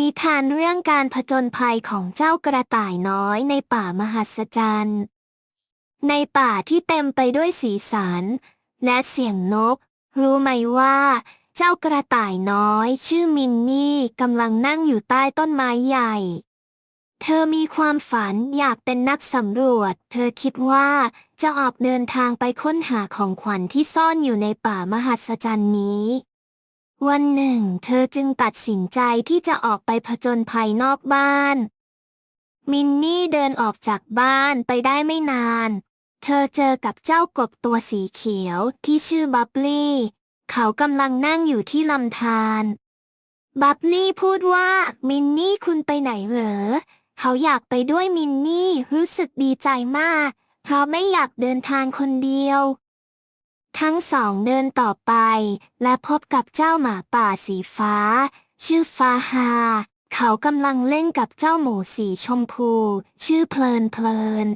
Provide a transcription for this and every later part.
นิทานเรื่องการผจญภัยของเจ้ากระต่ายน้อยในป่ามหัศจรรย์ ในป่าที่เต็มไปด้วยสีสัน และเสียงนก รู้ไหมว่า เจ้ากระต่ายน้อย ชื่อมินนี่กำลังนั่งอยู่ใต้ต้นไม้ใหญ่ เธอมีความฝันอยากเป็นนักสำรวจ เธอคิดว่าจะออกเดินทางไปค้นหาของขวัญที่ซ่อนอยู่ในป่ามหัศจรรย์นี้ วันหนึ่ง เธอจึงตัดสินใจที่จะออกไปผจญภัยนอกบ้าน มินนี่เดินออกจากบ้านไปได้ไม่นาน เธอเจอกับเจ้ากบตัวสีเขียวที่ชื่อบับลี่ เขากำลังนั่งอยู่ที่ลำธารบับลี่พูดว่ามินนี่คุณไปไหนเหรอ เขาอยากไปด้วยมินนี่รู้สึกดีใจมาก เพราะไม่อยากเดินทางคนเดียว ทั้งสองเดินต่อไป และพบกับเจ้าหมาป่าสีฟ้า ชื่อฟาฮา เขากำลังเล่นกับเจ้าหมูสีชมพู ชื่อเพลินเพลิน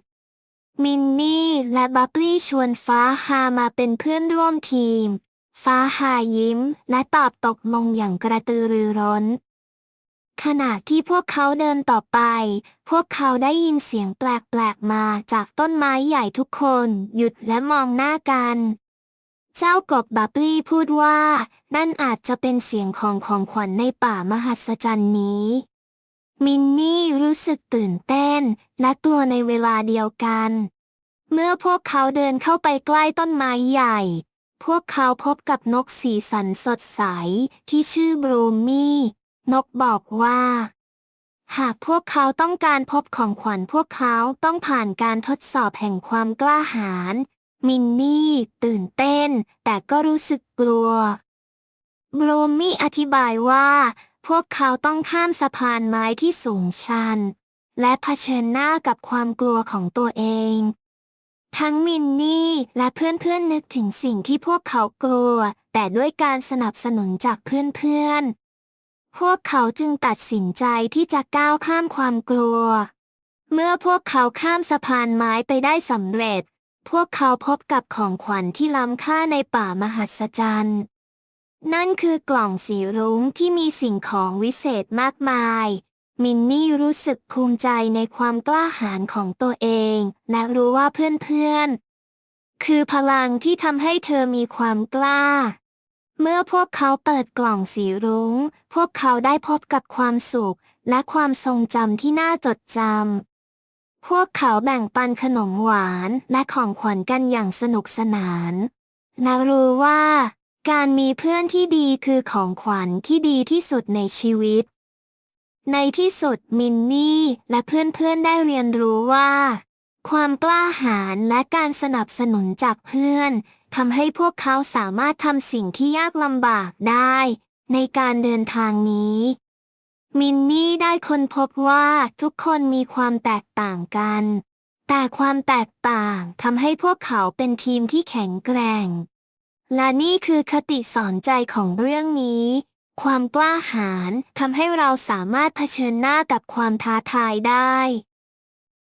มินนี่และบับลี่ชวนฟ้าฮามาเป็นเพื่อนร่วมทีม ฟ้าฮายิ้มและตอบตกลงอย่างกระตือรือร้น ขณะที่พวกเขาเดินต่อไป พวกเขาได้ยินเสียงแปลกๆมาจากต้นไม้ใหญ่ทุกคน หยุดและมองหน้ากัน เจ้ากบบับลี่พูดว่า นั่นอาจจะเป็นเสียงของของขวัญในป่ามหัศจรรย์นี้ มินนี่รู้สึกตื่นเต้นและกลัวในเวลาเดียวกัน เมื่อพวกเขาเดินเข้าไปใกล้ต้นไม้ใหญ่ พวกเขาพบกับนกสีสันสดใสที่ชื่อบรูมี่ นกบอกว่า หากพวกเขาต้องการพบของขวัญพวกเขาต้องผ่านการทดสอบแห่งความกล้าหาญมินนี่ตื่นเต้น ก็รู้สึกกลัวบรูมี่อธิบายว่า พวกเขาต้องข้ามสะพานไม้ที่สูงชัน และเผชิญหน้ากับความกลัวของตัวเอง ทั้งมินนี่และเพื่อนๆนึกถึงสิ่งที่พวกเขากลัว แต่ด้วยการสนับสนุนจากเพื่อนๆ พวกเขาจึงตัดสินใจที่จะก้าวข้ามความกลัว เมื่อพวกเขาข้ามสะพานไม้ไปได้สำเร็จ พวกเขาพบกับของขวัญที่ล้ำค่าในป่ามหัศจรรย์ นั่นคือกล่องสีรุ้งที่มีสิ่งของวิเศษมากมาย มินนี่รู้สึกภูมิใจในความกล้าหาญของตัวเอง และรู้ว่าเพื่อนๆ คือพลังที่ทำให้เธอมีความกล้า เมื่อพวกเขาเปิดกล่องสีรุง้ง พวกเขาได้พบกับความสุขและความทรงจำที่น่าจดจำ พวกเขาแบ่งปันขนมหวานและของขวัญกันอย่างสนุกสนานและรู้ว่า การมีเพื่อนที่ดีคือของขวัญที่ดีที่สุดในชีวิต ในที่สุดมินนี่และเพื่อนๆได้เรียนรู้ว่า ความกล้าหาญและการสนับสนุนจากเพื่อนทำให้พวกเขาสามารถทำสิ่งที่ยากลำบากได้ ในการเดินทางนี้ มินนี่ได้ค้นพบว่าทุกคนมีความแตกต่างกัน แต่ความแตกต่างทำให้พวกเขาเป็นทีมที่แข็งแกร่ง และนี่คือคติสอนใจของเรื่องนี้ ความกล้าหาญทำให้เราสามารถเผชิญหน้ากับความท้าทายได้